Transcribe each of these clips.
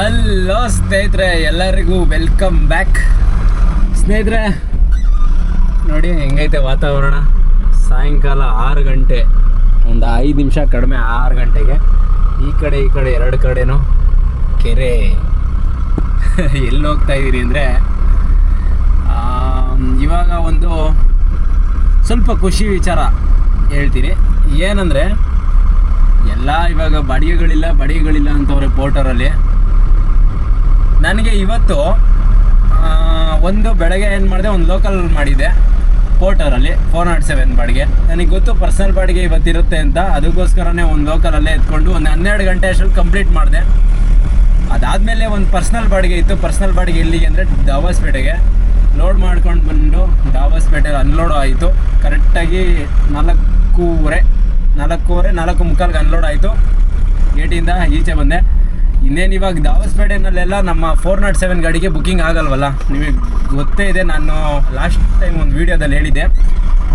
Hello ಸ್ನೇಹಿತರೆ. ಎಲ್ಲರಿಗೂ welcome back ಸ್ನೇಹಿತರೆ, ನೋಡಿ ಹೆಂಗೈತೆ ವಾತಾವರಣ. ಸಾಯಂಕಾಲ ಆರು ಗಂಟೆ, ಒಂದು ಐದು ನಿಮಿಷ ಕಡಿಮೆ ಆರು ಗಂಟೆಗೆ. ಈ ಕಡೆ ಈ ಕಡೆ ಎರಡು ಕಡೆನೂ ಕೆರೆ. ಎಲ್ಲಿ ಹೋಗ್ತಾ ಇದ್ದೀರಿ ಅಂದರೆ ಇವಾಗ ಒಂದು ಸ್ವಲ್ಪ ಖುಷಿ ವಿಚಾರ ಹೇಳ್ತೀನಿ. ಏನಂದರೆ, ಎಲ್ಲ ಇವಾಗ ಬಾಡಿಗೆಗಳಿಲ್ಲ ಬಾಡಿಗೆಗಳಿಲ್ಲ ಅಂತವ್ರೆ ಪೋರ್ಟರಲ್ಲಿ ನನಗೆ ಇವತ್ತು ಒಂದು ಬೆಳಗ್ಗೆ ಏನು ಮಾಡಿದೆ, ಒಂದು ಲೋಕಲ್ ಮಾಡಿದೆ ಪೋರ್ಟರಲ್ಲಿ ಫೋರ್ ನಾಟ್ ಸೆವೆನ್ ಬಾಡಿಗೆ. ನನಗೆ ಗೊತ್ತು ಪರ್ಸನಲ್ ಬಾಡಿಗೆ ಇವತ್ತಿರುತ್ತೆ ಅಂತ, ಅದಕ್ಕೋಸ್ಕರನೇ ಒಂದು ಲೋಕಲಲ್ಲೇ ಎತ್ಕೊಂಡು ಒಂದು ಹನ್ನೆರಡು ಗಂಟೆ ಅಷ್ಟರಲ್ಲಿ ಕಂಪ್ಲೀಟ್ ಮಾಡಿದೆ. ಅದಾದಮೇಲೆ ಒಂದು ಪರ್ಸ್ನಲ್ ಬಾಡಿಗೆ ಇತ್ತು ಪರ್ಸ್ನಲ್ ಬಾಡಿಗೆ ಎಲ್ಲಿಗೆ ಅಂದರೆ ದಾಬಾಸ್ಪೇಟೆಗೆ ಲೋಡ್ ಮಾಡ್ಕೊಂಡು ಬಂದು ದಾಬಾಸ್ಪೇಟೆಗೆ ಅನ್ಲೋಡ್ ಆಯಿತು. ಕರೆಕ್ಟಾಗಿ ನಾಲ್ಕೂವರೆ ನಾಲ್ಕೂವರೆ, ನಾಲ್ಕು ಮುಕ್ಕಾಲ್ಗೆ ಅನ್ಲೋಡ್ ಆಯಿತು. ಗೇಟಿಂದ ಈಚೆ ಬಂದೆ. ಇನ್ನೇನು ಇವಾಗ ದಾವಸ್ಪೇಟೆನಲ್ಲೆಲ್ಲ ನಮ್ಮ ಫೋರ್ ನಾಟ್ ಸೆವೆನ್ ಗಾಡಿಗೆ ಬುಕ್ಕಿಂಗ್ ಆಗಲ್ವಲ್ಲ? ನಿಮಗೆ ಗೊತ್ತೇ ಇದೆ, ನಾನು ಲಾಸ್ಟ್ ಟೈಮ್ ಒಂದು ವೀಡಿಯೋದಲ್ಲಿ ಹೇಳಿದ್ದೆ.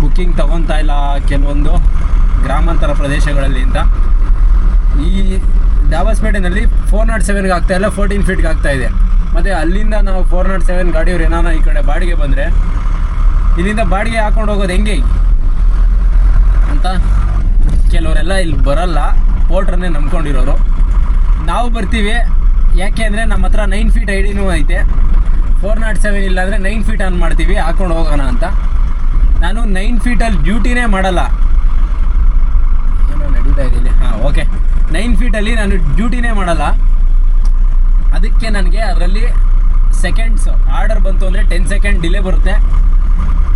ಬುಕ್ಕಿಂಗ್ ತಗೊತಾ ಇಲ್ಲ ಕೆಲವೊಂದು ಗ್ರಾಮಾಂತರ ಪ್ರದೇಶಗಳಲ್ಲಿ ಅಂತ. ಈ ದಾವಸ್ಪೇಟೆನಲ್ಲಿ ಫೋರ್ ನಾಟ್ ಸೆವೆನ್ಗೆ ಆಗ್ತಾ ಇಲ್ಲ ಫೋರ್ಟೀನ್ ಫೀಟ್ಗೆ ಇದೆ. ಮತ್ತು ಅಲ್ಲಿಂದ ನಾವು ಫೋರ್ ನಾಟ್ ಸೆವೆನ್ ಗಾಡಿಯವ್ರು ಏನಾನ ಈ ಕಡೆ ಬಾಡಿಗೆ ಬಂದರೆ, ಇಲ್ಲಿಂದ ಬಾಡಿಗೆ ಹಾಕೊಂಡು ಹೋಗೋದು ಹೆಂಗೆ ಅಂತ ಕೆಲವರೆಲ್ಲ ಇಲ್ಲಿ ಬರಲ್ಲ ಪೋರ್ಟ್ರನ್ನೇ ನಂಬ್ಕೊಂಡಿರೋರು. ನಾವು ಬರ್ತೀವಿ. ಯಾಕೆ ಅಂದರೆ ನಮ್ಮ ಹತ್ರ ನೈನ್ ಫೀಟ್ ಐಡಿನೂ ಐತೆ. ಫೋರ್ ನಾಟ್ ಸೆವೆನ್ ಇಲ್ಲಾಂದರೆ ನೈನ್ ಫೀಟ್ ಆನ್ ಮಾಡ್ತೀವಿ. ಹಾಕೊಂಡು ಹೋಗೋಣ ಅಂತ. ನಾನು ನೈನ್ ಫೀಟಲ್ಲಿ ಡ್ಯೂಟಿನೇ ಮಾಡಲ್ಲ. ಏನೋ ನಡೀತಾ ಇದ್ದೀನಿ ಹಾಂ ಓಕೆ ನೈನ್ ಫೀಟಲ್ಲಿ ನಾನು ಡ್ಯೂಟಿನೇ ಮಾಡಲ್ಲ. ಅದಕ್ಕೆ ನನಗೆ ಅದರಲ್ಲಿ ಸೆಕೆಂಡ್ಸ್ ಆರ್ಡರ್ ಬಂತು ಅಂದರೆ ಟೆನ್ ಸೆಕೆಂಡ್ ಡಿಲೇ ಬರುತ್ತೆ.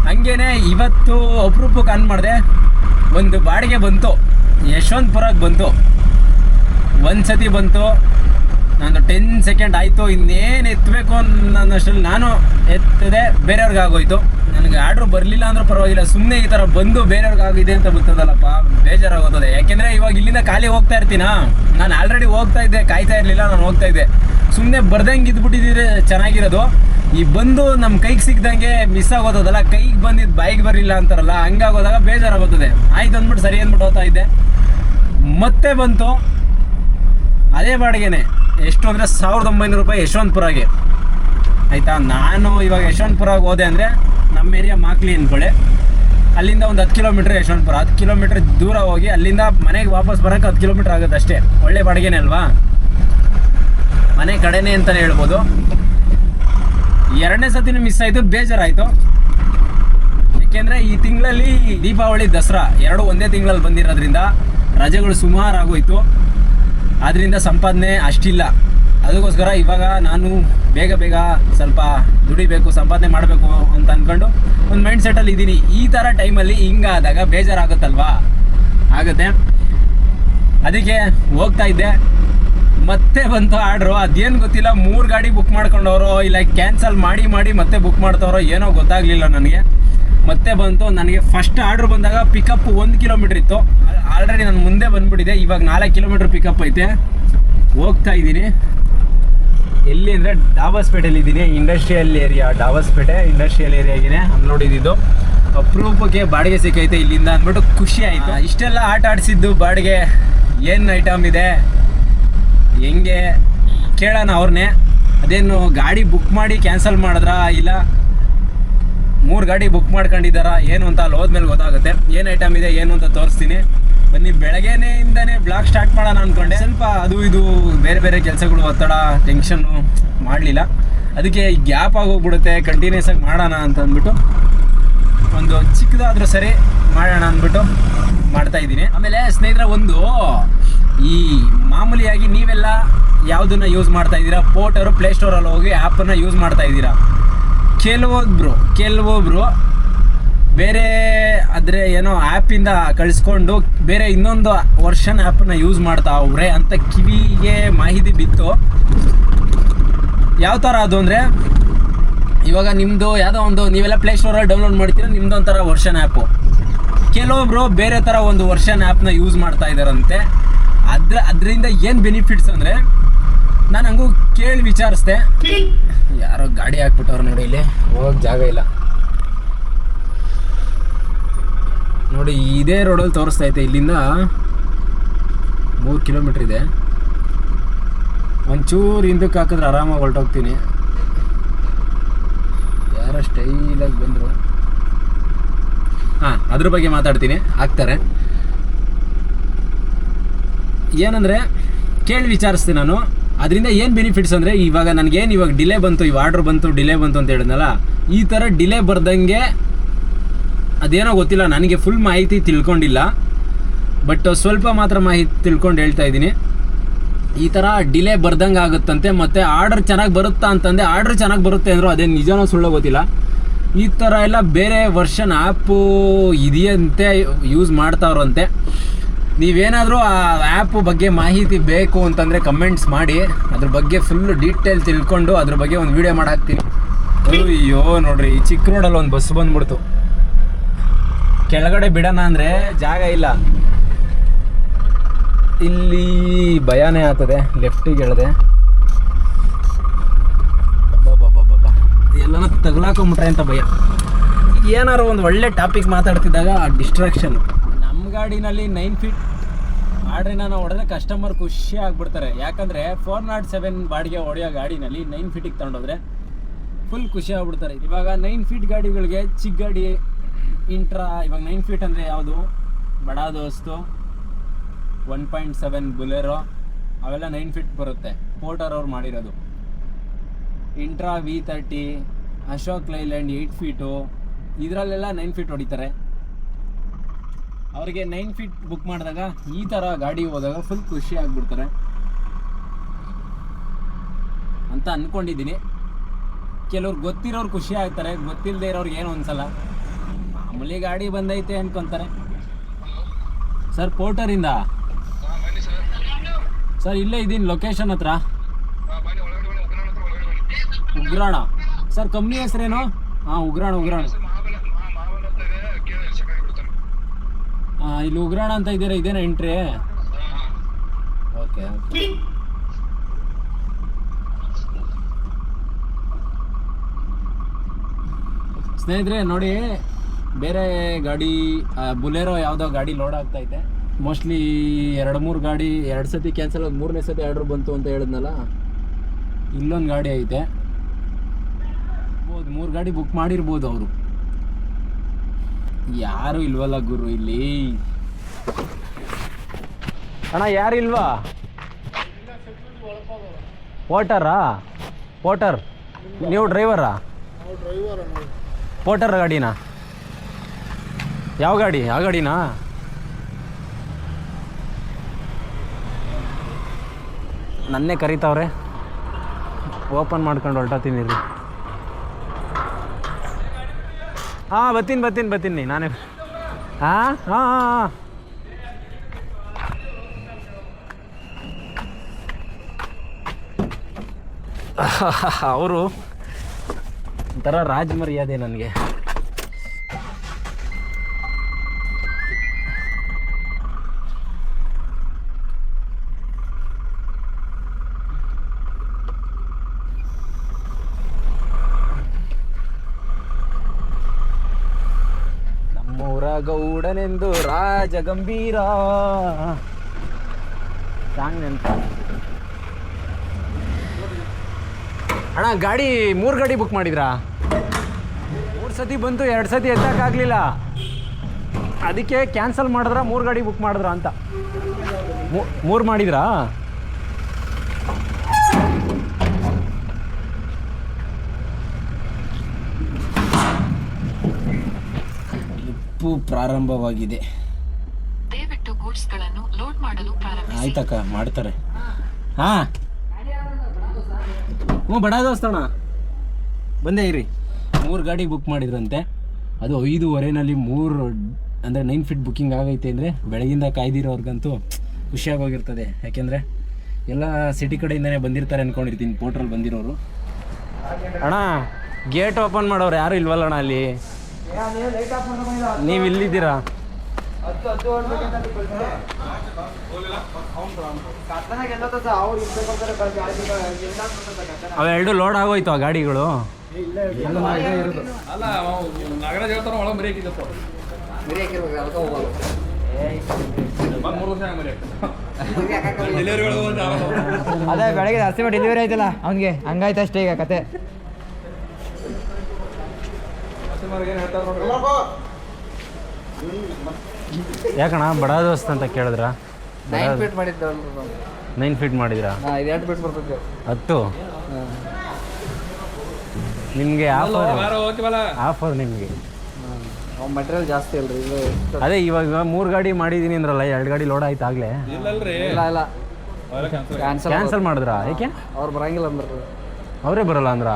ಹಂಗೇನೆ ಇವತ್ತು ಅಪರೂಪಕ್ಕೆ ಆನ್ ಮಾಡಿದೆ. ಒಂದು ಬಾಡಿಗೆ ಬಂತು. ಯಶವಂತಪುರಕ್ಕೆ ಬಂತು. ಒಂದು ಸತಿ ಬಂತು. ನಾನು ಟೆನ್ ಸೆಕೆಂಡ್ ಆಯಿತು, ಇನ್ನೇನು ಎತ್ತಬೇಕು ಅನ್ನೋಷ್ಟರಲ್ಲಿ ನಾನು ಎತ್ತದೆ ಬೇರೆಯವ್ರಿಗೆ ಆಗೋಯ್ತು ನನಗೆ ಆರ್ಡ್ರ್ ಬರಲಿಲ್ಲ ಅಂದ್ರೂ ಪರವಾಗಿಲ್ಲ ಸುಮ್ಮನೆ ಈ ಥರ ಬಂದು ಬೇರೆಯವ್ರಿಗೆ ಆಗಿದೆ ಅಂತ ಗೊತ್ತದಲ್ಲಪ್ಪ ಬೇಜಾರಾಗೋತದೆ. ಯಾಕೆಂದರೆ ಇವಾಗ ಇಲ್ಲಿಂದ ಖಾಲಿ ಹೋಗ್ತಾ ಇರ್ತೀನಾ? ನಾನು ಆಲ್ರೆಡಿ ಹೋಗ್ತಾ ಇದ್ದೆ, ಕಾಯ್ತಾ ಇರಲಿಲ್ಲ, ನಾನು ಹೋಗ್ತಾ ಇದ್ದೆ. ಸುಮ್ಮನೆ ಬರ್ದಂಗೆ ಇದ್ಬಿಟ್ಟಿದ್ರೆ ಚೆನ್ನಾಗಿರೋದು. ಈ ಬಂದು ನಮ್ಮ ಕೈಗೆ ಸಿಕ್ಕಿದಂಗೆ ಮಿಸ್ ಆಗೋದಲ್ಲ ಕೈಗೆ ಬಂದಿದ್ದು ಬಾಯಿಗೆ ಬರಲಿಲ್ಲ ಅಂತಾರಲ್ಲ, ಹಂಗಾಗೋದಾಗ ಬೇಜಾರಾಗೋತದೆ. ಆಯ್ತು ಅಂದ್ಬಿಟ್ಟು ಸರಿ ಅಂದ್ಬಿಟ್ಟು ಹೋಗ್ತಾ ಇದ್ದೆ. ಮತ್ತೆ ಬಂತು. ಅದೇ ಬಾಡಿಗೆನೆ. ಎಷ್ಟು ಅಂದರೆ ಸಾವಿರದ ಒಂಬೈನೂರು ರೂಪಾಯಿ ಯಶವಂತಪುರಗೆ. ಆಯಿತಾ? ನಾನು ಇವಾಗ ಯಶವಂತಪುರಗೆ ಹೋದೆ ಅಂದರೆ ನಮ್ಮ ಏರಿಯಾ ಮಾಕ್ಲಿ ಅಂದ್ಕೊಳ್ಳಿ ಅಲ್ಲಿಂದ ಒಂದು ಹತ್ತು ಕಿಲೋಮೀಟ್ರ್ ಯಶವಂತಪುರ. ಹತ್ತು ಕಿಲೋಮೀಟ್ರ್ ದೂರ ಹೋಗಿ ಅಲ್ಲಿಂದ ಮನೆಗೆ ವಾಪಸ್ ಬರೋಕ್ಕೆ ಹತ್ತು ಕಿಲೋಮೀಟ್ರ್ ಆಗುತ್ತೆ ಅಷ್ಟೇ. ಒಳ್ಳೆ ಬಾಡಿಗೆನೇ ಅಲ್ವಾ? ಮನೆ ಕಡೆನೇ ಅಂತಲೇ ಹೇಳ್ಬೋದು. ಎರಡನೇ ಸತಿನೂ ಮಿಸ್ ಆಯಿತು, ಬೇಜಾರಾಯಿತು. ಯಾಕೆಂದರೆ ಈ ತಿಂಗಳಲ್ಲಿ ದೀಪಾವಳಿ, ದಸರಾ ಎರಡು ಒಂದೇ ತಿಂಗಳಲ್ಲಿ ಬಂದಿರೋದ್ರಿಂದ ರಜೆಗಳು ಸುಮಾರು ಆಗೋಯ್ತು ಆದ್ದರಿಂದ ಸಂಪಾದನೆ ಅಷ್ಟಿಲ್ಲ. ಅದಕ್ಕೋಸ್ಕರ ಇವಾಗ ನಾನು ಬೇಗ ಬೇಗ ಸ್ವಲ್ಪ ದುಡಿಬೇಕು, ಸಂಪಾದನೆ ಮಾಡಬೇಕು ಅಂತ ಅಂದ್ಕೊಂಡು ಒಂದು ಮೈಂಡ್ ಸೆಟ್ಟಲ್ಲಿ ಇದ್ದೀನಿ. ಈ ಥರ ಟೈಮಲ್ಲಿ ಹಿಂಗಾದಾಗ ಬೇಜಾರಾಗುತ್ತಲ್ವಾ? ಆಗುತ್ತೆ. ಅದಕ್ಕೆ ಹೋಗ್ತಾ ಇದ್ದೆ. ಮತ್ತೆ ಬಂತು ಆರ್ಡ್ರು. ಅದೇನು ಗೊತ್ತಿಲ್ಲ, ಮೂರು ಗಾಡಿ ಬುಕ್ ಮಾಡ್ಕೊಂಡವರು, ಇಲ್ಲ ಕ್ಯಾನ್ಸಲ್ ಮಾಡಿ ಮಾಡಿ ಮತ್ತೆ ಬುಕ್ ಮಾಡ್ತವ್ರೋ ಏನೋ ಗೊತ್ತಾಗಲಿಲ್ಲ ನನಗೆ. ಮತ್ತೆ ಬಂತು. ನನಗೆ ಫಸ್ಟ್ ಆರ್ಡ್ರ್ ಬಂದಾಗ ಪಿಕಪ್ ಒಂದು ಕಿಲೋಮೀಟ್ರ್ ಇತ್ತು. ಆಲ್ರೆಡಿ ನಾನು ಮುಂದೆ ಬಂದ್ಬಿಟ್ಟಿದೆ. ಇವಾಗ ನಾಲ್ಕು ಕಿಲೋಮೀಟ್ರ್ ಪಿಕಪ್ ಐತೆ. ಹೋಗ್ತಾ ಇದ್ದೀನಿ. ಎಲ್ಲಿ ಅಂದರೆ ಡಾಬಾಸ್ಪೇಟೆಯಲ್ಲಿ ಇದ್ದೀನಿ. ಇಂಡಸ್ಟ್ರಿಯಲ್ ಏರಿಯಾ ಡಾಬಾಸ್ಪೇಟೆ ಇಂಡಸ್ಟ್ರಿಯಲ್ ಏರಿಯಾಗಿನೇ ಅನ್ಲೋಡಿದ್ದು ಅಪರೂಪಕ್ಕೆ ಬಾಡಿಗೆ ಸಿಕ್ಕೈತೆ ಇಲ್ಲಿಂದ ಅಂದ್ಬಿಟ್ಟು ಖುಷಿ ಆಯಿತು. ಇಷ್ಟೆಲ್ಲ ಆಟ ಆಡಿಸಿದ್ದು ಬಾಡಿಗೆ ಏನು ಐಟಮ್ ಇದೆ? ಹೆಂಗೆ? ಕೇಳೋಣ ಅವ್ರನ್ನೇ ಅದೇನು ಗಾಡಿ ಬುಕ್ ಮಾಡಿ ಕ್ಯಾನ್ಸಲ್ ಮಾಡಿದ್ರಾ? ಇಲ್ಲ ಮೂರು ಗಾಡಿ ಬುಕ್ ಮಾಡ್ಕೊಂಡಿದ್ದಾರ, ಏನು ಅಂತ ಅಲ್ಲಿ ಹೋದ್ಮೇಲೆ ಗೊತ್ತಾಗುತ್ತೆ. ಏನು ಐಟಮ್ ಇದೆ, ಏನು ಅಂತ ತೋರಿಸ್ತೀನಿ. ಬನ್ನಿ ಬೆಳಗ್ಗೆನೆಯಿಂದನೇ ಬ್ಲಾಗ್ ಸ್ಟಾರ್ಟ್ ಮಾಡೋಣ ಅಂದ್ಕೊಂಡೆ ಸ್ವಲ್ಪ ಅದು ಇದು ಬೇರೆ ಬೇರೆ ಕೆಲಸಗಳು, ಒತ್ತಡ ಟೆನ್ಷನ್ನು ಮಾಡಲಿಲ್ಲ. ಅದಕ್ಕೆ ಗ್ಯಾಪ್ ಆಗೋಗ್ಬಿಡುತ್ತೆ ಕಂಟಿನ್ಯೂಸ್ ಆಗಿ ಮಾಡೋಣ ಅಂತ ಅಂದ್ಬಿಟ್ಟು ಒಂದು ಚಿಕ್ಕದಾದ್ರೂ ಸರಿ ಮಾಡೋಣ ಅಂದ್ಬಿಟ್ಟು ಮಾಡ್ತಾ ಇದ್ದೀನಿ. ಆಮೇಲೆ ಸ್ನೇಹಿತರ, ಒಂದು ಈ ಮಾಮೂಲಿಯಾಗಿ ನೀವೆಲ್ಲ ಯಾವುದನ್ನ ಯೂಸ್ ಮಾಡ್ತಾ ಇದ್ದೀರಾ? ಪೋರ್ಟರು ಪ್ಲೇಸ್ಟೋರಲ್ಲಿ ಹೋಗಿ ಆ್ಯಪನ್ನು ಯೂಸ್ ಮಾಡ್ತಾ ಇದ್ದೀರಾ? ಕೆಲವೊಬ್ರು ಕೆಲವೊಬ್ರು ಬೇರೆ ಆದರೆ ಏನೋ ಆ್ಯಪಿಂದ ಕಳಿಸ್ಕೊಂಡು ಬೇರೆ ಇನ್ನೊಂದು ವರ್ಷನ್ ಆ್ಯಪನ್ನ ಯೂಸ್ ಮಾಡ್ತಾ ಅವ್ರೆ ಅಂತ ಕಿವಿಗೆ ಮಾಹಿತಿ ಬಿತ್ತು. ಯಾವ ಥರ ಅದು ಅಂದರೆ, ಇವಾಗ ನಿಮ್ಮದು ಯಾವುದೋ ಒಂದು, ನೀವೆಲ್ಲ ಪ್ಲೇ ಸ್ಟೋರಲ್ಲಿ ಡೌನ್ಲೋಡ್ ಮಾಡ್ತೀರ ನಿಮ್ಮದು ಒಂಥರ ವರ್ಷನ್ ಆ್ಯಪು ಕೆಲವೊಬ್ಬರು ಬೇರೆ ಥರ ಒಂದು ವರ್ಷನ್ ಆ್ಯಪ್ನ ಯೂಸ್ ಮಾಡ್ತಾ ಇದ್ದಾರಂತೆ ಅದ್ರ, ಅದರಿಂದ ಏನು ಬೆನಿಫಿಟ್ಸ್ ಅಂದರೆ, ನಾನು ಹಂಗೂ ಕೇಳಿ ವಿಚಾರಿಸ್ದೆ. ಯಾರೋ ಗಾಡಿ ಹಾಕ್ಬಿಟ್ಟವ್ರು ನೋಡಿ ಇಲ್ಲಿ. ಹೋಗಕ್ಕೆ ಜಾಗ ಇಲ್ಲ. ನೋಡಿ, ಇದೇ ರೋಡಲ್ಲಿ ತೋರಿಸ್ತಾ ಐತೆ. ಇಲ್ಲಿಂದ ಮೂರು ಕಿಲೋಮೀಟ್ರ್ ಇದೆ. ಒಂಚೂರು ಹಿಂದಕ್ಕೆ ಹಾಕಿದ್ರೆ ಆರಾಮಾಗಿ ಹೊರಟೋಗ್ತೀನಿ. ಯಾರೋ ಸ್ಟೈಲಾಗಿ ಬಂದರು. ಹಾಂ, ಅದ್ರ ಬಗ್ಗೆ ಮಾತಾಡ್ತೀನಿ. ಹಾಕ್ತಾರೆ. ಏನಂದರೆ, ಕೇಳಿ ವಿಚಾರಿಸ್ತೀನಿ ನಾನು. ಅದರಿಂದ ಏನು ಬೆನಿಫಿಟ್ಸ್ ಅಂದರೆ ಇವಾಗ ನನಗೇನು ಇವಾಗ ಡಿಲೇ ಬಂತು, ಈ ಆರ್ಡ್ರ್ ಬಂತು ಡಿಲೇ ಬಂತು ಅಂತ ಹೇಳಿದ್ನಲ್ಲ, ಈ ಥರ ಡಿಲೇ ಬರ್ದಂಗೆ ಅದೇನೋ ಗೊತ್ತಿಲ್ಲ, ನನಗೆ ಫುಲ್ ಮಾಹಿತಿ ತಿಳ್ಕೊಂಡಿಲ್ಲ. ಬಟ್ ಸ್ವಲ್ಪ ಮಾತ್ರ ಮಾಹಿತಿ ತಿಳ್ಕೊಂಡು ಹೇಳ್ತಾ ಇದ್ದೀನಿ. ಈ ಥರ ಡಿಲೇ ಬರ್ದಂಗೆ ಆಗುತ್ತಂತೆ, ಮತ್ತು ಆರ್ಡರ್ ಚೆನ್ನಾಗಿ ಬರುತ್ತಾ ಅಂತಂದೆ ಆರ್ಡ್ರ್ ಚೆನ್ನಾಗಿ ಬರುತ್ತೆ ಅಂದರು ಅದೇ ನಿಜನೋ ಸುಳ್ಳೋ ಗೊತ್ತಿಲ್ಲ. ಈ ಥರ ಎಲ್ಲ ಬೇರೆ ವರ್ಷನ್ ಆ್ಯಪು ಇದೆಯಂತೆ ಯೂಸ್ ಮಾಡ್ತಾವ್ರಂತೆ ನೀವೇನಾದರೂ ಆ ಆ್ಯಪ್ ಬಗ್ಗೆ ಮಾಹಿತಿ ಬೇಕು ಅಂತಂದರೆ ಕಮೆಂಟ್ಸ್ ಮಾಡಿ, ಅದ್ರ ಬಗ್ಗೆ ಫುಲ್ಲು ಡೀಟೇಲ್ ತಿಳ್ಕೊಂಡು ಅದ್ರ ಬಗ್ಗೆ ಒಂದು ವೀಡಿಯೋ ಮಾಡಿ ಹಾಕ್ತೀನಿ ಅಯ್ಯೋ, ನೋಡ್ರಿ, ಈ ಚಿಕ್ಕ ರೋಡಲ್ಲಿ ಒಂದು ಬಸ್ ಬಂದ್ಬಿಡ್ತು. ಕೆಳಗಡೆ ಬಿಡೋಣ ಅಂದರೆ ಜಾಗ ಇಲ್ಲ. ಇಲ್ಲಿ ಭಯನೇ ಆಗ್ತದೆ ಲೆಫ್ಟಿಗೆ ಹೇಳಿದೆ ಎಲ್ಲನ ತಗ್ಲಾಕೊಂಬಿಟ್ರೆ ಅಂತ ಭಯ. ಏನಾರು ಒಂದು ಒಳ್ಳೆ ಟಾಪಿಕ್ ಮಾತಾಡ್ತಿದ್ದಾಗ ಆ ಡಿಸ್ಟ್ರಾಕ್ಷನ್ ನಮ್ಮ ಗಾಡಿನಲ್ಲಿ ನೈನ್ ಫೀಟ್ ಆರ್ಡ್ರಿನ ನಾನು ಹೊಡೆದ್ರೆ ಕಸ್ಟಮರ್ ಖುಷಿ ಆಗ್ಬಿಡ್ತಾರೆ. ಯಾಕಂದರೆ ಫೋರ್ ನಾಟ್ ಸೆವೆನ್ ಬಾಡಿಗೆ ಹೊಡೆಯೋ ಗಾಡಿನಲ್ಲಿ ನೈನ್ ಫೀಟಿಗೆ ತಗೊಂಡೋದ್ರೆ ಫುಲ್ ಖುಷಿ ಆಗ್ಬಿಡ್ತಾರೆ. ಇವಾಗ ನೈನ್ ಫೀಟ್ ಗಾಡಿಗಳಿಗೆ ಚಿಕ್ಕ ಗಾಡಿ ಇಂಟ್ರಾ ಇವಾಗ ನೈನ್ ಫೀಟ್ ಅಂದರೆ ಯಾವುದು? Bada Dost one point seven Bolero, ಅವೆಲ್ಲ ನೈನ್ ಫೀಟ್ ಬರುತ್ತೆ. ಪೋರ್ಟರ್ ಅವ್ರು ಮಾಡಿರೋದು. Intra V thirty Ashok Leyland eight feet ಇದರಲ್ಲೆಲ್ಲ ನೈನ್ ಫೀಟ್ ಹೊಡಿತಾರೆ. ಅವರಿಗೆ ನೈನ್ ಫೀಟ್ ಬುಕ್ ಮಾಡಿದಾಗ ಈ ಥರ ಗಾಡಿ ಹೋದಾಗ ಫುಲ್ ಖುಷಿ ಆಗ್ಬಿಡ್ತಾರೆ. ಅಂತ ಅಂದ್ಕೊಂಡಿದ್ದೀನಿ ಕೆಲವ್ರು ಗೊತ್ತಿರೋರು ಖುಷಿ ಆಗ್ತಾರೆ ಗೊತ್ತಿಲ್ಲದೆ ಇರೋರ್ಗೆ ಏನು ಅನ್ಸಲ್ಲ. ಮಾಮೂಲಿ ಗಾಡಿ ಬಂದೈತೆ ಅನ್ಕೊಂತಾರೆ. ಸರ್ ಪೋರ್ಟರಿಂದ? ಸರ್. ಇಲ್ಲೇ ಇದ್ದೀನಿ ಲೊಕೇಶನ್ ಹತ್ರ. ಉಗ್ರಾಣ ಸರ್ ಕಂಪ್ನಿ ಹೆಸರೇನು? ಹಾಂ ಉಗ್ರಾಣ ಉಗ್ರಾಣ ಹಾಂ ಇಲ್ಲಿ ಉಗ್ರಾಣ ಅಂತ ಇದ್ದೀರಾ? ಇದೇನಾ ಎಂಟ್ರಿ ಓಕೆ ಸ್ನೇಹಿತರೆ, ನೋಡಿ, ಬೇರೆ ಗಾಡಿ ಬುಲೆರೋ ಯಾವುದೋ ಗಾಡಿ ಲೋಡ್ ಆಗ್ತೈತೆ. ಮೋಸ್ಟ್ಲಿ ಎರಡು ಮೂರು ಗಾಡಿ, ಎರಡು ಸತಿ ಕ್ಯಾನ್ಸಲ್ ಆಗಿ ಮೂರನೇ ಸತಿ ಆರ್ಡ್ರ್ ಬಂತು ಅಂತ ಹೇಳಿದ್ನಲ್ಲ? ಇಲ್ಲೊಂದು ಗಾಡಿ ಐತೆ. ಹೌದು ಮೂರು ಗಾಡಿ ಬುಕ್ ಮಾಡಿರ್ಬೋದು ಅವರು. ಯಾರು ಇಲ್ವಲ್ಲ ಗುರು ಇಲ್ಲಿ? ಅಣ್ಣ ಯಾರು ಇಲ್ವಾ ಪೋಟರಾ ಪೋಟರ್ ನೀವು ಡ್ರೈವರಾ? ಪೋಟರ್ ಗಾಡಿನಾ? ಯಾವ ಗಾಡಿ? ಯಾವ ಗಾಡಿನಾ? ನನ್ನೇ ಕರೀತಾವ್ರೆ. ಓಪನ್ ಮಾಡ್ಕೊಂಡು ಹೊರಟತೀನಿ ರೀ ಹಾಂ, ಬತ್ತೀನಿ ಬತ್ತೀನಿ ಬತ್ತೀನಿ. ನಾನೇ ಹಾಂ ಹಾಂ ಹಾಂ. ಅವರು ಒಂಥರ ರಾಜ ಮರ್ಯಾದೆ ನನಗೆ ಗೌಡನೆಂದು ರಾಜ ಗಂಭೀರ ಸಾಂಗ್ ನೆನ್ಪ. ಅಣ್ಣ ಗಾಡಿ ಮೂರು ಗಾಡಿ ಬುಕ್ ಮಾಡಿದ್ರಾ? ಮೂರು ಸತಿ ಬಂತು ಎರಡು ಸತಿ ಎತ್ತಕ್ಕಾಗಲಿಲ್ಲ. ಅದಕ್ಕೆ ಕ್ಯಾನ್ಸಲ್ ಮಾಡಿದ್ರ ಮೂರು ಗಾಡಿ ಬುಕ್ ಮಾಡಿದ್ರ ಅಂತ. ಮೂರು ಮಾಡಿದ್ರಾ? ಪ್ರಾರಂಭವಾಗಿದೆ. ದಯವಿಟ್ಟು ಗೂಡ್ಸ್ಗಳನ್ನು ಲೋಡ್ ಮಾಡಲು ಪ್ರಾರಂಭಿಸಿ. ಆಯ್ತಕ್ಕ ಮಾಡ್ತಾರೆ. ಹಾಂ. ಹ್ಞೂ, ಬಡ ದೋಸ್ತಣ ಬಂದೇ ಇರಿ. ಮೂರು ಗಾಡಿ ಬುಕ್ ಮಾಡಿದ್ರಂತೆ. ಅದು ಐದುವರೆನಲ್ಲಿ ಮೂರು, ಅಂದರೆ ನೈನ್ ಫೀಟ್ ಬುಕ್ಕಿಂಗ್ ಆಗೈತೆ ಅಂದರೆ ಬೆಳಗಿಂದ ಕಾಯ್ದಿರೋರ್ಗಂತೂ ಖುಷಿಯಾಗಿ ಹೋಗಿರ್ತದೆ ಯಾಕೆಂದರೆ ಎಲ್ಲ ಸಿಟಿ ಕಡೆಯಿಂದನೇ ಬಂದಿರ್ತಾರೆ ಅಂದ್ಕೊಂಡಿರ್ತೀನಿ ಪೋಟ್ರಲ್ಲಿ ಬಂದಿರೋರು. ಅಣ್ಣ ಗೇಟ್ ಓಪನ್ ಮಾಡೋರು ಯಾರು ಇಲ್ವಲ್ಲ ಅಣ್ಣ ಅಲ್ಲಿ? ನೀವು ಇಲ್ಲಿದ್ದೀರಾ ಅವೆರಡು ಲೋಡ್ ಆಗೋಯ್ತು ಆ ಗಾಡಿಗಳು. ಅಲ್ಲ ನಾಗರಾಜ್ ಹೇಳ್ತಾರ ಒಳಗೆ ಮರಿ ಹಾಕಿದ್ದಪ್ಪ. ಅದೇ ಬೆಳಗ್ಗೆ ಹಸಿ ಡೆಲಿವರಿ ಆಯ್ತಲ್ಲ ಅವನಿಗೆ ಹಂಗಾಯ್ತು ಅಷ್ಟೇ ಈಗ ಕತೆ. ಯಾಕಣ್ಣ ಬಡ ದೋಸ್ತ್ ಅಂತ ಕೇಳಿದ್ರ? ನೈನ್ ಫೀಟ್ ಮಾಡಿದ್ರ ನೈನ್ ಫೀಟ್ ಮಾಡಿದ್ರಾ? ಇದು ಎರಡು ಫೀಟ್ ಬರ್ತದೆ ಹತ್ತು? ನಿಮಗೆ ಆಫರ್ ಆಫರ್ ನಿಮಗೆ. ಮಟೀರಿಯಲ್ ಜಾಸ್ತಿ ಅಲ್ರಿ ಇದು ಅದೇ ಇವಾಗ ಮೂರು ಗಾಡಿ ಮಾಡಿದ್ದೀನಿ ಅಂದ್ರಲ್ಲ ಎರಡು ಗಾಡಿ ಲೋಡ್ ಆಯ್ತು ಆಗ್ಲೇ. ಇಲ್ಲ ಇಲ್ಲ. ಕ್ಯಾನ್ಸಲ್ ಕ್ಯಾನ್ಸಲ್ ಮಾಡಿದ್ರಾ. ಏಕೆ? ಅವ್ರು ಬರಂಗಿಲ್ಲ ಅಂದ್ರೆ ಅವರೇ ಬರಲ್ಲ ಅಂದ್ರ?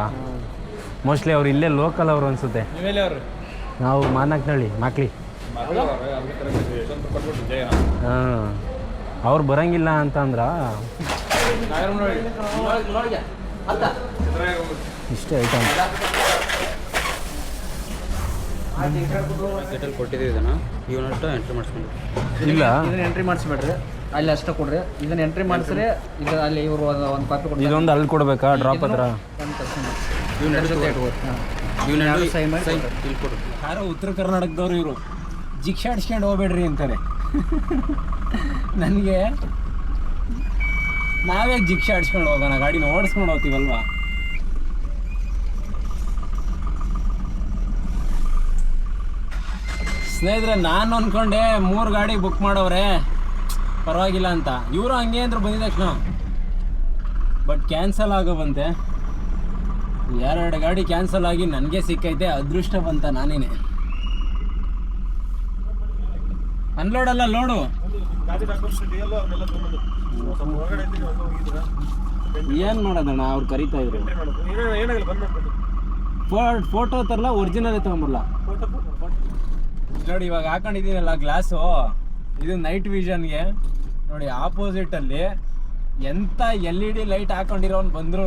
ಮೋಸ್ಟ್ಲಿ ಅವ್ರು ಇಲ್ಲೇ ಲೋಕಲ್ ಅವರು ಅನ್ಸುತ್ತೆ. ನಾವು ಮಾನಕ್ನಳ್ಳಿ ಮಾಕ್ಲಿ. ಹಾಂ. ಅವ್ರು ಬರಂಗಿಲ್ಲ ಅಂತ ಅಂದ್ರ ಇಷ್ಟೇ ಐಟಮ್ ಮಾರ್ಕೆಟಲ್ಲಿ ಕೊಟ್ಟಿದ್ದೀವಿ ಇದನ್ನು ಇವನಷ್ಟು ಎಂಟ್ರಿ ಮಾಡಿಸ್ಕೊಂಡು ಇಲ್ಲ. ಇದನ್ನ ಎಂಟ್ರಿ ಮಾಡಿಸ್ಬೇಡ್ರಿ. ಅಲ್ಲಿ ಅಷ್ಟೇ ಕೊಡ್ರಿ. ಇದನ್ನ ಎಂಟ್ರಿ ಮಾಡಿಸ್ರೆ. ಇದು ಅಲ್ಲಿ ಇವರು ಒಂದು ಪಾತ್ರ ಕಾಪಿ ಕೊಡ್ತಾರೆ. ಇದೊಂದು ಅಲ್ಲಿ ಕೊಡ್ಬೇಕಾ? ಡ್ರಾಪ್ ಹತ್ರ? ಇವನು ಸೈ ಮಾಡಿ ಸೈನ್ ಇಲ್ಲಿ ಕೊಡು ಯಾರೋ ಉತ್ತರ ಕರ್ನಾಟಕದವ್ರು ಇವರು. ಜಿಕ್ಷಾಡ್ಸ್ಕೊಂಡು ಹೋಗ್ಬೇಡ್ರಿ ಅಂತಾರೆ. ನನಗೆ ನಾವೇ ಜಿಕ್ಷಾಡ್ಸ್ಕೊಂಡು ಹೋಗೋಣ, ಗಾಡಿನ ಓಡಿಸ್ಕೊಂಡು ಹೋಗ್ತೀವಲ್ವಾ? ಸ್ನೇಹಿತರೆ, ನಾನು ಅಂದ್ಕೊಂಡೆ ಮೂರು ಗಾಡಿ ಬುಕ್ ಮಾಡೋವ್ರೆ. ಪರವಾಗಿಲ್ಲ ಅಂತ. ಇವರು ಹಂಗೆ ಅಂದ್ರು ಬಂದಿದ ತಕ್ಷಣ. ಬಟ್ ಕ್ಯಾನ್ಸಲ್ ಆಗೋ ಬಂತೆ ಎರಡು ಗಾಡಿ ಕ್ಯಾನ್ಸಲ್ ಆಗಿ ನನಗೆ ಸಿಕ್ಕೈತೆ ಅದೃಷ್ಟ ಬಂತ ನಾನೇನೆ. ಅನ್ಲೋಡ್ ಅಲ್ಲ ಲೋಡು ಏನ್ ಮಾಡೋದಣ್ಣ, ಅವ್ರು ಕರಿತಾ ಇದ್ರು? ಫೋಟೋ ತರಲ್ಲ ಒರಿಜಿನಲ್ ತಗೊಂಬರ್ಲ. ನೋಡಿ, ಇವಾಗ ಹಾಕೊಂಡಿದ್ದೀನಲ್ಲ ಗ್ಲಾಸು. ಇದು ನೈಟ್ ವಿಷನ್ಗೆ ನೋಡಿ ಆಪೋಸಿಟ್ ಅಲ್ಲಿ ಎಂತ ಎಲ್ ಇ ಡಿ ಲೈಟ್ ಹಾಕೊಂಡಿರೋನ್ ಬಂದ್ರೂ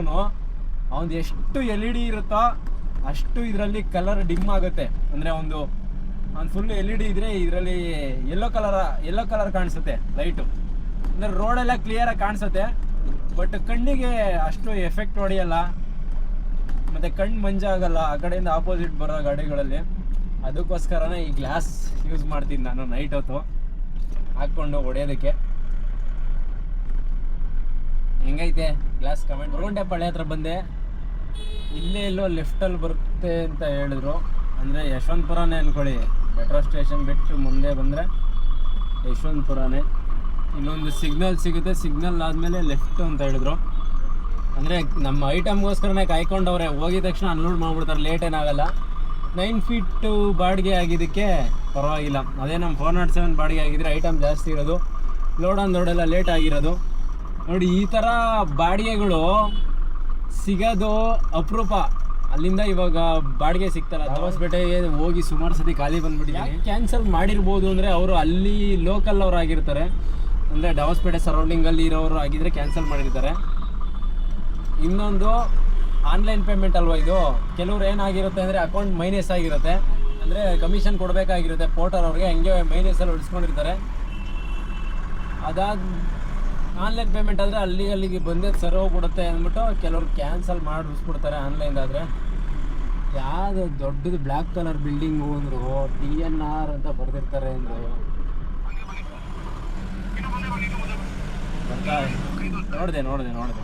ಅವ್ನು ಎಷ್ಟು ಎಲ್ ಇ ಡಿ ಇರುತ್ತೋ ಅಷ್ಟು ಇದರಲ್ಲಿ ಕಲರ್ ಡಿಮ್ ಆಗುತ್ತೆ. ಅಂದರೆ ಒಂದು ಅವ್ನು ಫುಲ್ ಎಲ್ ಇ ಡಿ ಇದ್ರೆ ಇದರಲ್ಲಿ ಯೆಲ್ಲೋ ಕಲರ್ ಯೆಲ್ಲೋ ಕಲರ್ ಕಾಣಿಸುತ್ತೆ ಲೈಟು ಅಂದರೆ ರೋಡೆಲ್ಲ ಕ್ಲಿಯರಾಗಿ ಕಾಣಿಸುತ್ತೆ ಬಟ್ ಕಣ್ಣಿಗೆ ಅಷ್ಟು ಎಫೆಕ್ಟ್ ಹೊಡೆಯಲ್ಲ. ಮತ್ತು ಕಣ್ಣು ಮಂಜಾಗಲ್ಲ ಆ ಕಡೆಯಿಂದ ಆಪೋಸಿಟ್ ಬರೋ ಗಾಡಿಗಳಲ್ಲಿ. ಅದಕ್ಕೋಸ್ಕರನೇ ಈ ಗ್ಲಾಸ್ ಯೂಸ್ ಮಾಡ್ತೀನಿ ನಾನು ನೈಟ್ ಹೊತ್ತು. ಹಾಕ್ಕೊಂಡು ಹೊಡೆಯೋದಕ್ಕೆ. ಹೆಂಗೈತೆ ಗ್ಲಾಸ್ ಕಮೆಂಟ್ ಬರುಗೊಂಡೆಪಾಳ್ಯ ಹತ್ರ ಬಂದೆ. ಇಲ್ಲೇ ಎಲ್ಲೋ ಲೆಫ್ಟಲ್ಲಿ ಬರುತ್ತೆ ಅಂತ ಹೇಳಿದ್ರು. ಅಂದರೆ ಯಶವಂತಪುರನೇ ಅಂದ್ಕೊಳ್ಳಿ ಮೆಟ್ರೋ ಸ್ಟೇಷನ್ ಬಿಟ್ಟು ಮುಂದೆ ಬಂದರೆ ಯಶವಂತಪುರನೇ. ಇನ್ನೊಂದು ಸಿಗ್ನಲ್ ಸಿಗುತ್ತೆ. ಸಿಗ್ನಲ್ ಆದಮೇಲೆ ಲೆಫ್ಟ್ ಅಂತ ಹೇಳಿದ್ರು. ಅಂದರೆ ನಮ್ಮ ಐಟಮ್ಗೋಸ್ಕರನೇ ಕಾಯ್ಕೊಂಡವ್ರೆ. ಹೋಗಿದ ತಕ್ಷಣ ಅನ್ಲೋಡ್ ಮಾಡಿಬಿಡ್ತಾರೆ. ಲೇಟ್ ಏನಾಗಲ್ಲ. ನೈನ್ ಫೀಟು ಬಾಡಿಗೆ ಆಗಿದ್ದಕ್ಕೆ ಪರವಾಗಿಲ್ಲ. ಅದೇ ನಮ್ಮ ಫೋರ್ ನಾಟ್ ಸೆವೆನ್ ಬಾಡಿಗೆ ಆಗಿದ್ರೆ ಐಟಮ್ ಜಾಸ್ತಿ ಇರೋದು. ಲೋಡ್ ಆನ್ ಲೋಡೆಲ್ಲ ಲೇಟ್ ಆಗಿರೋದು. ನೋಡಿ, ಈ ಥರ ಬಾಡಿಗೆಗಳು ಸಿಗೋದು ಅಪರೂಪ. ಅಲ್ಲಿಂದ ಇವಾಗ ಬಾಡಿಗೆ ಸಿಗ್ತಲ್ಲ ದವಸ್ಪೇಟೆಗೆ ಹೋಗಿ ಸುಮಾರು ಸತಿ ಖಾಲಿ ಬಂದ್ಬಿಟ್ಟಿದೆ ಕ್ಯಾನ್ಸಲ್ ಮಾಡಿರ್ಬೋದು ಅಂದರೆ ಅವರು ಅಲ್ಲಿ ಲೋಕಲ್ ಅವ್ರು ಆಗಿರ್ತಾರೆ. ಅಂದರೆ ಡವಸ್ಪೇಟೆ ಸರೌಂಡಿಂಗಲ್ಲಿ ಇರೋರು ಆಗಿದ್ದರೆ ಕ್ಯಾನ್ಸಲ್ ಮಾಡಿರ್ತಾರೆ. ಇನ್ನೊಂದು ಆನ್ಲೈನ್ ಪೇಮೆಂಟ್ ಅಲ್ವಾ ಇದು? ಕೆಲವ್ರು ಏನಾಗಿರುತ್ತೆ ಅಂದರೆ ಅಕೌಂಟ್ ಮೈನಸ್ ಆಗಿರುತ್ತೆ. ಅಂದರೆ ಕಮಿಷನ್ ಕೊಡಬೇಕಾಗಿರುತ್ತೆ ಪೋರ್ಟಲ್ ಅವ್ರಿಗೆ, ಹಂಗೆ ಮೈನಸಲ್ಲಿ ಉಳಿಸ್ಕೊಂಡಿರ್ತಾರೆ ಅದಾದ ಆನ್ಲೈನ್ ಪೇಮೆಂಟ್ ಆದರೆ ಅಲ್ಲಿ ಅಲ್ಲಿಗೆ ಬಂದೇ ಸರಿ ಹೋಗ್ಬಿಡುತ್ತೆ ಅಂದ್ಬಿಟ್ಟು ಕೆಲವರು ಕ್ಯಾನ್ಸಲ್ ಮಾಡಿಸ್ಬಿಡ್ತಾರೆ ಆನ್ಲೈನ್ದಾದರೆ ಯಾವುದು ದೊಡ್ಡದು ಬ್ಲ್ಯಾಕ್ ಕಲರ್ ಬಿಲ್ಡಿಂಗು ಅಂದರು ಟಿ ಎನ್ ಆರ್ ಅಂತ ಬರೆದಿರ್ತಾರೆ ಅಂದರು. ನೋಡಿದೆ ನೋಡಿದೆ ನೋಡಿದೆ.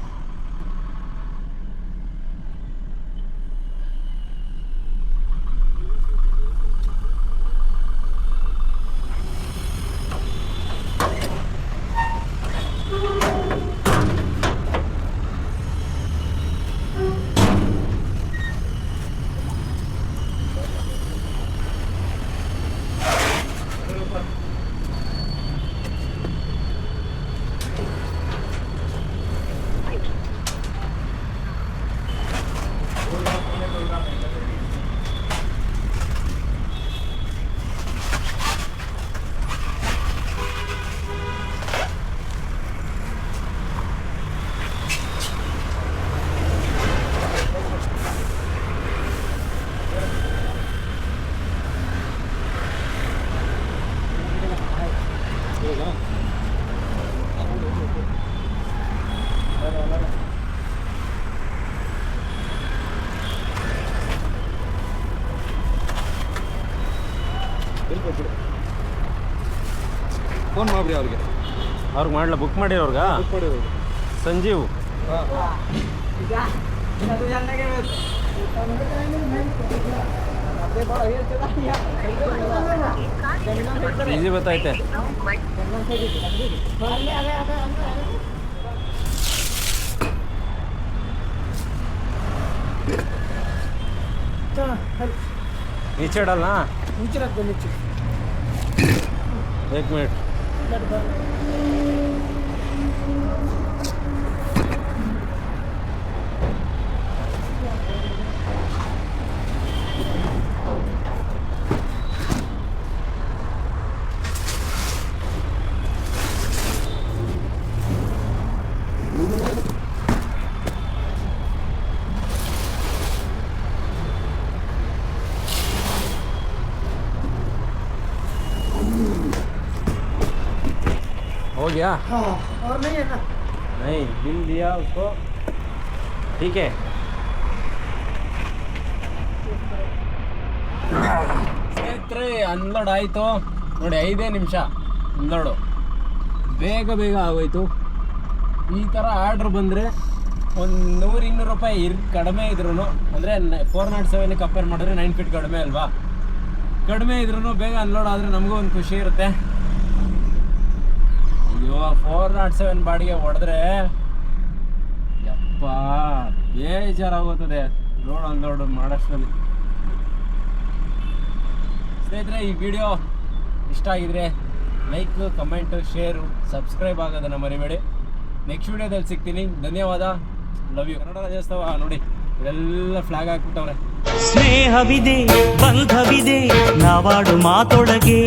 ಫೋನ್ ಮಾಡಿಬಿಡಿ ಅವ್ರಿಗೆ ಅವ್ರಿಗೆ ಮಾಡಲ ಬುಕ್ ಮಾಡಿರೋರ್ಗ ಬುಕ್ ಮಾಡಿರೋರು ಸಂಜೀವ್ ಈಸಿ ಗೊತ್ತೈತೆ Done. डालना नीचे रख दो नीचे एक मिनट हो गया हाँ और नहीं है ना नहीं बिल दिया उसको ठीक है ಸ್ನೇಹಿತರೆ ಅನ್ಲೋಡ್ ಆಯಿತು ನೋಡಿ ಐದೇ ನಿಮಿಷ ಅನ್ಲೋಡು ಬೇಗ ಬೇಗ ಆಗೋಯ್ತು ಈ ಥರ ಆರ್ಡ್ರ್ ಬಂದರೆ ಒಂದು ನೂರು ಇನ್ನೂರು ರೂಪಾಯಿ ಇರ್ ಕಡಿಮೆ ಇದ್ರೂ ಅಂದರೆ ಫೋರ್ ನಾಟ್ ಸೆವೆನ್ ಕಂಪೇರ್ ಮಾಡಿದ್ರೆ ನೈನ್ ಫೀಟ್ ಕಡಿಮೆ ಅಲ್ವಾ ಕಡಿಮೆ ಇದ್ರೂ ಬೇಗ ಅನ್ಲೋಡ್ ಆದರೆ ನಮಗೂ ಒಂದು ಖುಷಿ ಇರುತ್ತೆ ಅಯ್ಯೋ ಫೋರ್ ನಾಟ್ ಸೆವೆನ್ ಬಾಡಿಗೆ ಹೊಡೆದ್ರೆ ಯಪ್ಪ ಬೇಜಾರಾಗುತ್ತದೆ ಲೋಡ್ ಅನ್ಲೋಡ್ ಮಾಡೋಷ್ಟರಲ್ಲಿ. ಸ್ನೇಹಿತರೆ, ಈ ವಿಡಿಯೋ ಇಷ್ಟ ಆಗಿದ್ರೆ ಲೈಕ್ ಕಮೆಂಟು ಶೇರು ಸಬ್ಸ್ಕ್ರೈಬ್ ಆಗೋದನ್ನು ಮರಿಬೇಡಿ. ನೆಕ್ಸ್ಟ್ ವಿಡಿಯೋದಲ್ಲಿ ಸಿಗ್ತೀನಿ. ಧನ್ಯವಾದ. ಲವ್ ಯು ಕನ್ನಡ ರಾಜ್ಯೋತ್ಸವ, ನೋಡಿ ಎಲ್ಲ ಫ್ಲಾಗ್ ಹಾಕ್ಬಿಟ್ಟವ್ರೆ. ಸ್ನೇಹವಿದೆ, ಬಂಧವಿದೆ, ನಾವಾಡು ಮಾತೊಳಗೆ.